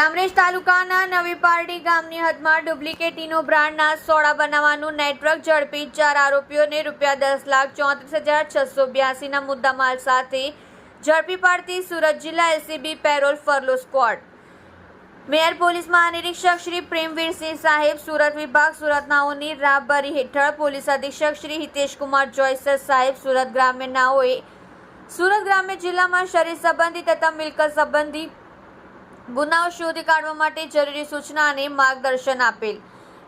કામરેજ તાલુકાના નવી પારડી ગામની હદમાં ડુપ્લિકેટ ઇનો બ્રાન્ડના સોડા બનાવવાનું નેટવર્ક ઝડપી ચાર આરોપીઓને રૂપિયા દસ લાખ ચોત્રીસ હજાર છસો બ્યાસીના મુદ્દામાલ સાથે ઝડપી પાડતી સુરત જિલ્લા એલસીબી પેરોલ ફરલો સ્ક્વોડ મેયર પોલીસ મહાનિરીક્ષક શ્રી પ્રેમવીરસિંહ સાહેબ, સુરત વિભાગ સુરતનાઓની રાહબરી હેઠળ પોલીસ અધિક્ષક શ્રી હિતેશકુમાર જોયસર સાહેબ, સુરત ગ્રામ્યનાઓએ સુરત ગ્રામ્ય જિલ્લામાં શરીર સંબંધી તથા મિલકત સંબંધી ગુનાઓ શોધી કાઢવા માટે જરૂરી સૂચના અને માર્ગદર્શન આપેલ.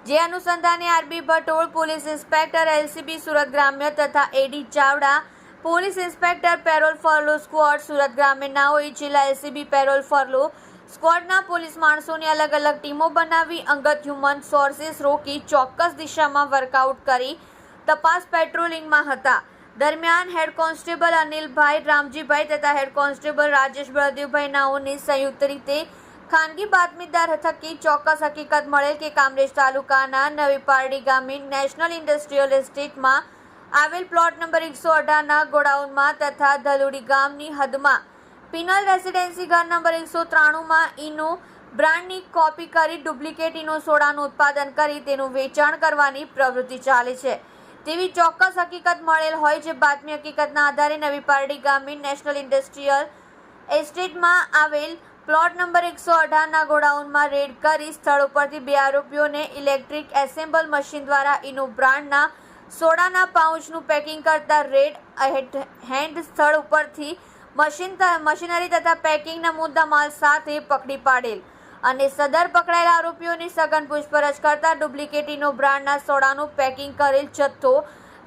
જે અનુસંધાને RB Bhatol police inspector, LCB, Surat ગ્રામ્ય તથા AD Chavda, police inspector parole furlough, squad, Surat ગ્રામ્ય હોય જિલ્લા એલસીબી પેરોલ ફરલો, સ્ક્વોડના પોલીસ માણસોની અલગ અલગ ટીમો બનાવી, અંગત હ્યુમન સોર્સિસ રોકી ચોક્કસ દિશામાં વર્કઆઉટ કરી તપાસ પેટ્રોલિંગમાં હતા. દરમિયાન હેડ કોન્સ્ટેબલ અનિલભાઈ, રામજીભાઈ તથા હેડ કોન્સ્ટેબલ રાજેશ બળદેવભાઈ નાઓની સંયુક્ત રીતે ખાનગી બાતમીદાર થકી ચોક્કસ હકીકત મળેલ કે કામરેજ તાલુકાના નવી પારડી ગામે નેશનલ ઇન્ડસ્ટ્રીયલ એસ્ટેટમાં આવેલ પ્લોટ નંબર એકસો અઢારના ગોડાઉનમાં તથા ધલુડી ગામની હદમાં પિનલ રેસિડેન્સી ઘર નંબર એકસો ત્રાણુંમાં ઇનો બ્રાન્ડની કોપી કરી ડુપ્લિકેટ ઇનો સોડાનું ઉત્પાદન કરી તેનું વેચાણ કરવાની પ્રવૃત્તિ ચાલે છે. તેવી ચોક્કસ હકીકત મળેલ હોય જે બાતમી હકીકતના આધારે નવી પારડી ગામે નેશનલ ઇન્ડસ્ટ્રીયલ એસ્ટેટમાં આવેલ પ્લોટ નંબર એકસો અઢારના ગોડાઉનમાં રેડ કરી સ્થળ ઉપરથી બે આરોપીઓને ઇલેક્ટ્રિક એસેમ્બલ મશીન દ્વારા ઇનો બ્રાન્ડના સોડાના પાઉચનું પેકિંગ કરતા રેડ હેન્ડ સ્થળ ઉપરથી મશીન મશીનરી તથા પેકિંગના મુદ્દા માલ સાથે પકડી પાડેલ. અને સદર પકડાયેલા આરોપીઓની સઘન પૂછપરછ કરતા ડુપ્લિકેટીનો બ્રાન્ડના સોડાનું પેકિંગ કરેલ જથ્થો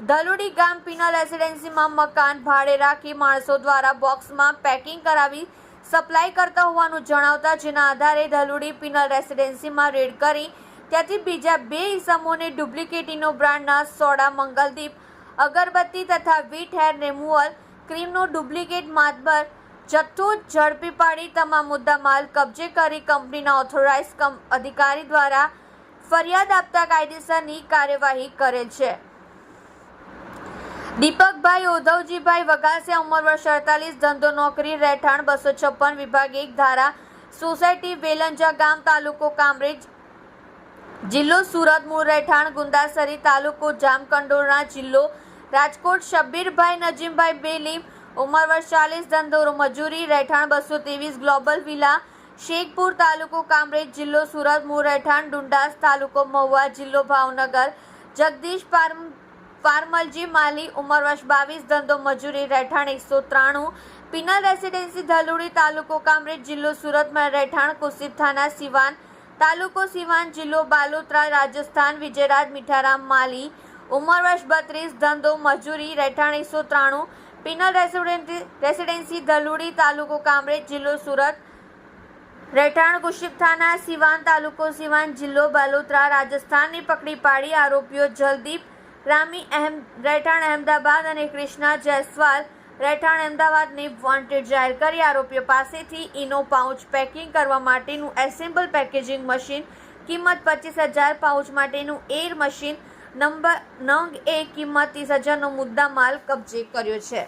ધલુડી ગામ પિનલ રેસિડેન્સીમાં મકાન ભાડે રાખી માણસો દ્વારા બોક્સમાં પેકિંગ કરાવી સપ્લાય કરતા હોવાનું જણાવતા જેના આધારે ધલુડી પિનલ રેસિડેન્સીમાં રેડ કરી ત્યાંથી બીજા બે ઇસમોને ડુપ્લિકેટીનો બ્રાન્ડના સોડા, મંગલદીપ, અગરબત્તી તથા વીટ, હેર રિમૂવલ ક્રીમનો ડુપ્લિકેટ માતબર જથ્થો ઝડપી પાડી તમામ મુદ્દા માલ કબજે કરી કંપનીના ઓથોરાઇઝ અધિકારી દ્વારા ફરિયાદ આપતા કાયદેસરની કાર્યવાહી કરેલ છે. દીપકભાઈ ઉદ્ધવજીભાઈ વગાસિયા ઉંમર વર્ષ અડતાલીસ, ધંધો, નોકરી, રહેઠાણ, બસો છપ્પન વિભાગ એક ધારા, સોસાયટી વેલંજા ગામ તાલુકો કામરેજ, જિલ્લો સુરત, મૂળ રહેઠાણ, ગુંદાસરી તાલુકો જામકંડોરણા જિલ્લો, રાજકોટ, શબ્બીરભાઈ, નજીમભાઈ બેલીમ ઉંમર વર્ષ ચાલીસ ધંધો મજૂરી, રહેઠાણ બસો ત્રેવીસ, ગ્લોબલ વિલા, શેખપુર તાલુકો, કામરેજ જિલ્લો, સુરત, મૂળ રહેઠાણ, ડુંડાસ તાલુકો, મહુવા જિલ્લો, ભાવનગર, જગદીશ પારમ, પારમલજી માલી, ઉંમર વર્ષ બાવીસ, ધંધો મજૂરી, રહેઠાણ એકસો ત્રાણું, પિનલ રેસિડેન્સી, ધલુડી તાલુકો, કામરેજ જિલ્લો સુરતમાં રહેઠાણ, કુસિબ થાના, સિવાન, તાલુકો, સિવાન જિલ્લો, બાલોતરા, રાજસ્થાન, વિજયરાજ, મીઠારામ, માલી, ઉંમર વર્ષ બત્રીસ, ધંધો મજૂરી, રહેઠાણ એકસો ત્રાણું પિનલ રેસિડેન્સી રેસિડેન્સી ધલુડી તાલુકો કામરેજ જિલ્લો સુરત. રહેઠાણ કુશિપ થાના સિવાન તાલુકો સિવાન જિલ્લો બાલોતરા રાજસ્થાનની પકડી પાડી આરોપીઓ જલદીપ, રામી અહેમ, રહેઠાણ અહેમદાબાદ અને કૃષ્ણા જયસ્વાલ રહેઠાણ અહેમદાબાદને વોન્ટેડ જાહેર કરી આરોપીઓ પાસેથી ઇનો પાઉચ પેકિંગ કરવા માટેનું એસેમ્બલ પેકેજિંગ મશીન, કિંમત પચીસ હજાર, પાઉચ માટેનું એર મશીન, નંબર, નંગ એ કિંમત ત્રીસ હજારનો મુદ્દા માલ કબજે કર્યો છે.